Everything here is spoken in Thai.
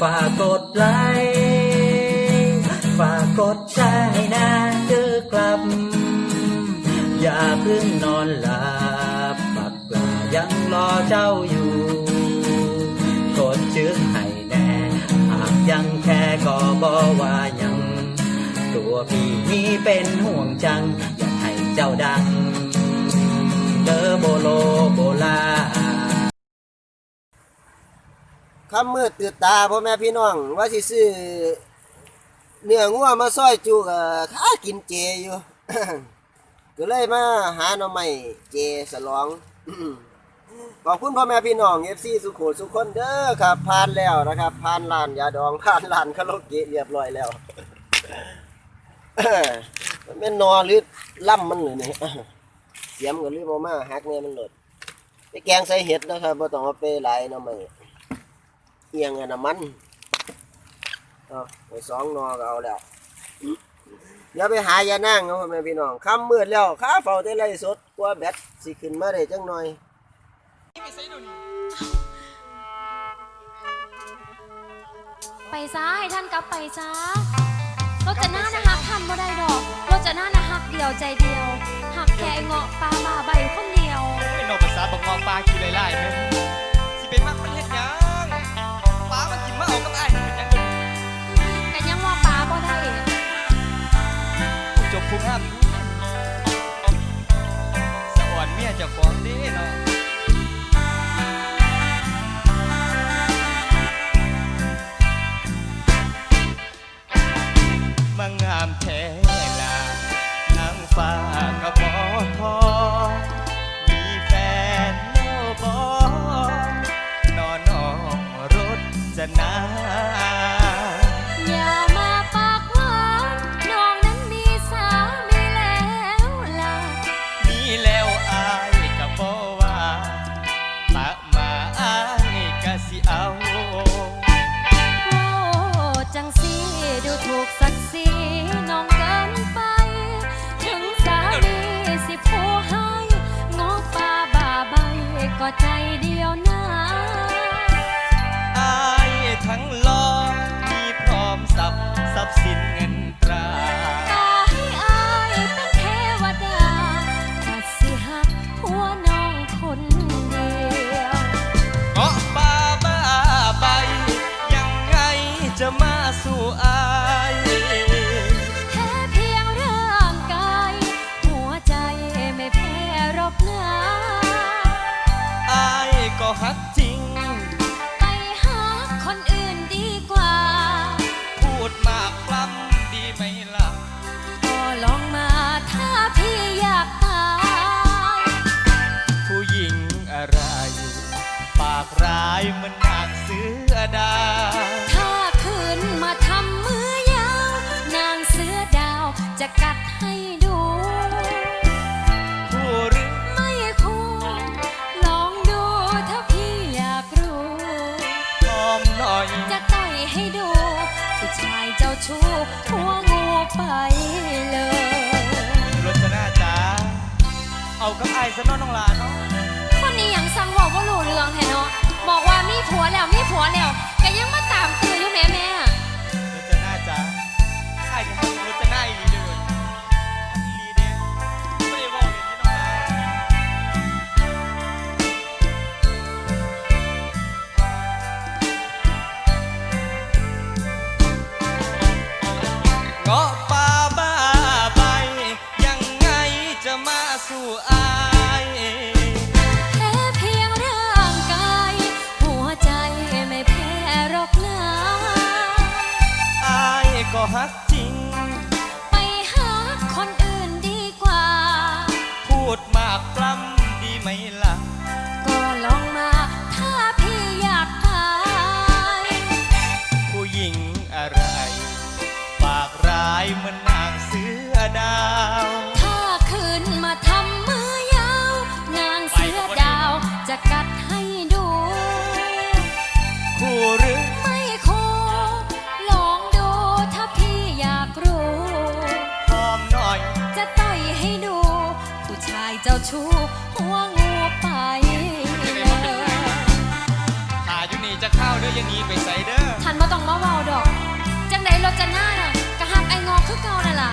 ฝากกดไลค์ฝากกดแชร์ให้นะเด้อกลับ อย่าเพิ่งนอนหลับปักปลายังรอเจ้าอยู่กดชื่อให้แน่หากยังแค่ก็บอกว่ายัง ตัวพี่นี้เป็นห่วงจัง อยากให้เจ้าดังเดอโบโลโบลา คำมืดตื่นตาพ่อแม่พี่น้อง ว่าสิซื้อเนื้องัวมาซอยจูก็ค้ากินเจอยู่ ก็เลยมาหาหน่อไม้เจสลอง ขอบคุณพ่อแม่พี่น้อง FC สุโขสุขคนเด้อครับผ่านแล้วนะครับผ่านร้านยาดองผ่านร้านคาราโอเกะเรียบร้อยแล้ว มันเป็นนอหรือล่ำมันหรือนี่ยเสียมก็ลืมเอามาหักเนี่ยมันหลดไปแกงใส่เห็ดนะครับบ่ต้องเอาไปหลายหน่อไม้ เอียงอะน้ำมันเอาไปสองนอก็เอาแล้วอย่าไปหายานั่งเอาพ่อแม่พี่น้องค่ำมืดแล้วข้าเฝ้าแต่ไรสดกว่าแบตสิขึ้นมาได้จังหน่อยไปซะให้ท่านกลับไปซะรถจะหน้านะฮักท่านบ่ได้ดอกรถจะหน้านะฮักเดียวใจเดียวหักแค่ไอ้เงาะปลามาใบคนเดียวไม่นอกภาษาบอกงอปลากินไล่ๆไหม ปลามันกินมาเอากับอ้ายนี่เป็นยังเด้อกันยังว่าปลาบ่ได้จบผู้งามสะอ่อนเมียเจะฟ้าของเด้เนาะมางามแท้ล่ะนางฟ้า สิเอาโอ้จังสีดูถูกศักดิ์ศรีน้องเกินไป ถึงสามีสิผู้ให้งอปลาบ่าใบก็ใจเดียวนะ ก็ฮักจริง ไปหาคนอื่นดีกว่า พูดมากปล้ำดีไหมล่ะ ก็ลองมาถ้าพี่อยากตายผู้หญิงอะไร ปากร้ายเหมันนางเสือดาวถ้า ให้ดูผู้ชายเจ้าชู้หัวงูไปเลย รจนาจ๋าเอากับไอ้ายซะเน้องน้องหลานเนาะคนนี้ยังสั่งบอกว่ารู้เรื่องแท้เนาะบอกว่ามีผัวแล้วมีผัวแล้วก็ยังมา ก็ฮักจริง ไปหาคนอื่นดีกว่า พูดมากปล้ำดีไหมล่ะ ชายเจ้าชู้หัวงูไปเลยหาอยู่นี่จะเข้าเด้ออยังหนี้ไปใส่เด้อหันมาต้องมาเว้าดอก จังไดรถจะหน้าน่ะกะหักไอ้งอคือเก่านั่นล่ะ